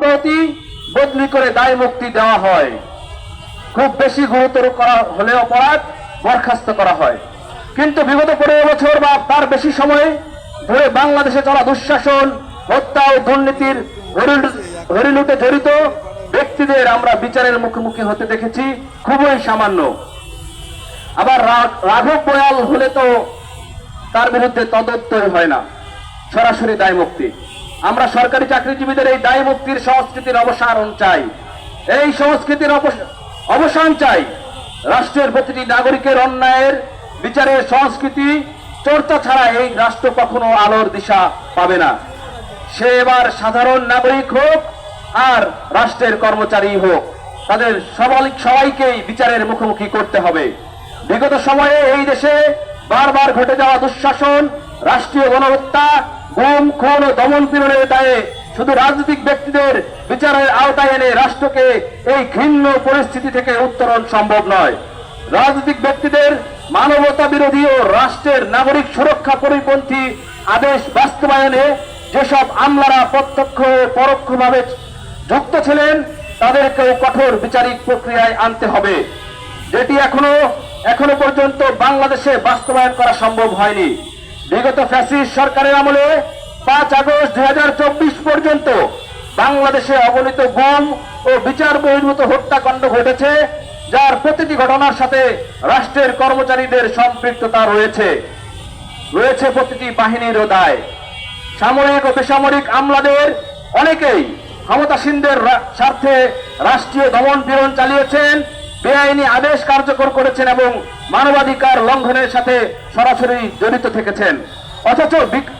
প্রতি বদলি করে দায় মুক্তি দেওয়া হয়। খুব বেশি গুরুতর করা হলে অপরাধ বরখাস্ত করা হয়। কিন্তু বিগত পনেরো বছর বা তার বেশি সময় ধরে বাংলাদেশে চলা দুঃশাসন, হত্যা ও দুর্নীতির হরিলু- হরিলুটে জড়িত ব্যক্তিদের আমরা বিচারের মুখোমুখি হতে দেখেছি, খুবই সামান্য। আবার রাঘব বয়াল হলে তো তার বিরুদ্ধে তদন্তই হয় না, সরাসরি দায় মুক্তি। আমরা সরকারি চাকরিজীবীদের এই দায় মুক্তির সংস্কৃতির অবসান চাই। এই সংস্কৃতির অবস- অবসান চাই। রাষ্ট্রের প্রতিটি নাগরিকের অন্যায়ের বিচারের সংস্কৃতি চর্চা ছাড়া এই রাষ্ট্র কখনো আলোর দিশা পাবে না। সে এবার সাধারণ নাগরিক হোক আর রাষ্ট্রের কর্মচারী হোক। তাদের সবাই সবাইকেই বিচারের মুখোমুখি করতে হবে। বিগত সময়ে এই দেশে বারবার ঘটে যাওয়া দুঃশাসন, রাষ্ট্রীয় গণহত্যা গুম, খুন ও দমন পীড়নের দায়ে শুধু রাজনৈতিক ব্যক্তিদের বিচারের আওতায় এনে রাষ্ট্রকে এই ঘৃণ্য পরিস্থিতি থেকে উত্তরণ সম্ভব নয়। রাজনৈতিক ব্যক্তিদের মানবতা বিরোধী ও রাষ্ট্রের নাগরিক সুরক্ষা পরিপন্থী আদেশ বাস্তবায়নে যেসব আমলারা প্রত্যক্ষ পরোক্ষভাবে যুক্ত ছিলেন, তাদেরকেও কঠোর বিচারিক প্রক্রিয়ায় আনতে হবে। যেটি এখনও এখনও পর্যন্ত বাংলাদেশে বাস্তবায়ন করা সম্ভব হয়নি। বিগত ফ্যাসিস্ট সরকারের আমলে পাঁচ আগস্ট দু হাজার চব্বিশ পর্যন্ত বাংলাদেশে অগণিত গুম ও বিচার বহির্ভূত হত্যাকাণ্ড ঘটেছে, যার প্রতিটি ঘটনার সাথে রাষ্ট্রের কর্মচারীদের সম্পৃক্ততা রয়েছে। রয়েছে প্রতিটি বাহিনীরও দায়। সামরিক ও বেসামরিক আমলাদের অনেকেই ক্ষমতাসীনদের স্বার্থে রাষ্ট্রীয় দমন পীড়ন চালিয়েছেন। বেআইনি আদেশ কার্যকর করেছেন এবং মানবাধিকার লঙ্ঘনের সাথে সরাসরি জড়িত থেকেছেন। অথচ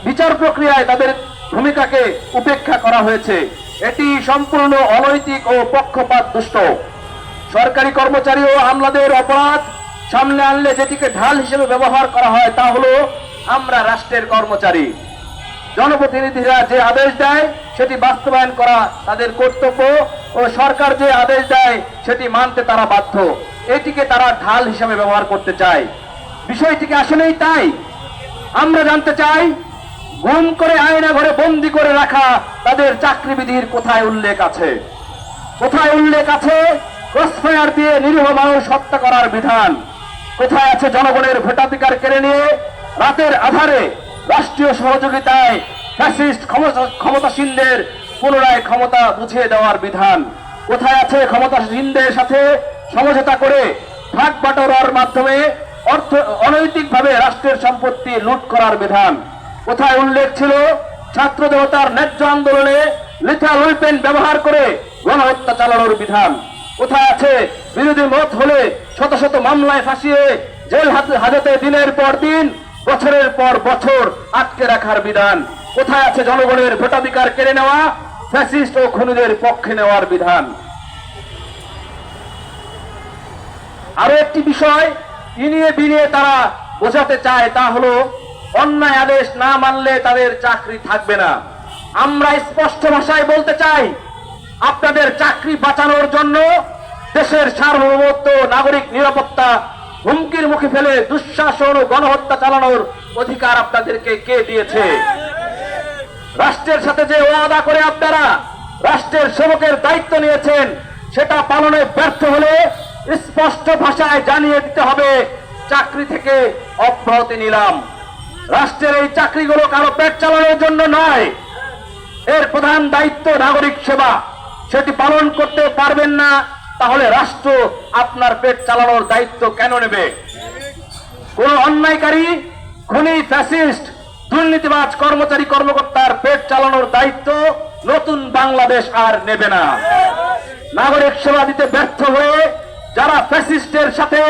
বিচার প্রক্রিয়ায় তাদের ভূমিকাকে উপেক্ষা করা হয়েছে। এটি সম্পূর্ণ অনৈতিক ও পক্ষপাত দুষ্ট। সরকারি কর্মচারী ও আমলাদের অপরাধ সামনে আনলে যেটিকে ঢাল হিসেবে ব্যবহার করা হয় তা হলো, আমরা রাষ্ট্রের কর্মচারী। জনপ্রতিনিধিরা যে আদেশ দেয়, সেটি বাস্তবায়ন করা তাদের কর্তব্য ও সরকার যে আদেশ দেয়, সেটি মানতে তারা বাধ্য। এটিকে তারা ঢাল হিসেবে ব্যবহার করতে চায়। বিষয়টিকে আসলেই তাই? আমরা জানতে চাই গুম করে আয়না ঘরে বন্দি করে রাখা তাদের চাকরিবিধির কোথায় উল্লেখ আছে? কোথায় উল্লেখ আছে? ক্রসফায়ার দিয়ে নিরীহ মানুষ হত্যা করার বিধান। কোথায় আছে জনগণের ভোটাধিকার কেড়ে নিয়ে রাতের আধারে রাষ্ট্রীয় সহযোগিতায় ফ্যাসিস্ট ক্ষমতা- ক্ষমতাসীনদের পুনরায় ক্ষমতা বুঝিয়ে দেওয়ার বিধান। কোথায় আছে ক্ষমতাসীনদের সাথে সমঝোতা করে ভাগ বাটোয়ারার মাধ্যমে অর্থ অনৈতিকভাবে রাষ্ট্রের সম্পত্তি লুট করার বিধান? কোথায় উল্লেখ ছিল ছাত্র দেবতার ন্যায্য আন্দোলনে লিথা উইপেন ব্যবহার করে গণহত্যা চালানোর বিধান? কোথায় আছে বিরোধী মত হলে শত শত মামলায় ফাঁসিয়ে জেল হাজতে দিনের পর দিন বছরের পর বছর আটকে রাখার বিধান। কোথায় আছে জনগণের ভোটাধিকার কেড়ে নেওয়া? ফ্যাসিস্ট ও খুনিদের পক্ষে নেওয়ার বিধান। আরও একটি বিষয় ইনিয়ে বিনিয়ে তারা বোঝাতে চায়, তা হলো অন্যায় আদেশ না মানলে তাদের চাকরি থাকবে না। আমরা স্পষ্ট ভাষায় বলতে চাই, আপনাদের চাকরি বাঁচানোর জন্য দেশের সার্বভৌমত্ব, নাগরিক নিরাপত্তা হুমকির মুখে ফেলে দুঃশাসন ও গণহত্যা চালানোর অধিকার আপনাদেরকে কে দিয়েছে? রাষ্ট্রের সাথে যে ওয়াদা করে আপনারা রাষ্ট্রের সেবকের দায়িত্ব নিয়েছেন, সেটা পালনে ব্যর্থ হলে স্পষ্ট ভাষায় জানিয়ে দিতে হবে, চাকরি থেকে অব্যাহতি নিলাম। রাষ্ট্রের এই চাকরিগুলো কারও পেট চালানোর জন্য নয়। এর প্রধান দায়িত্ব নাগরিক সেবা। সেটি পালন করতে পারবেন না তাহলে রাষ্ট্র আপনার পেট চালানোর দায়িত্ব কেন নেবে? কোন অন্যায়কারী, খুনি, ফ্যাসিস্ট, দুর্নীতিবাজ কর্মচারী, কর্মকর্তার পেট চালানোর দায়িত্ব নতুন বাংলাদেশ আর নেবে না। নাগরিক সেবা দিতে ব্যর্থ হয়ে যারা ফ্যাসিস্টের সাথে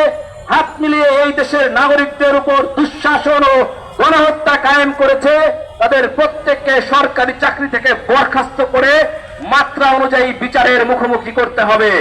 হাত মিলিয়ে এই দেশের নাগরিকদের উপর দুঃশাসন ও গণহত্যা কায়েম করেছে, তাদের প্রত্যেককে সরকারি চাকরি থেকে বরখাস্ত করে মাত্রা অনুযায়ী বিচারের মুখোমুখি করতে হবে।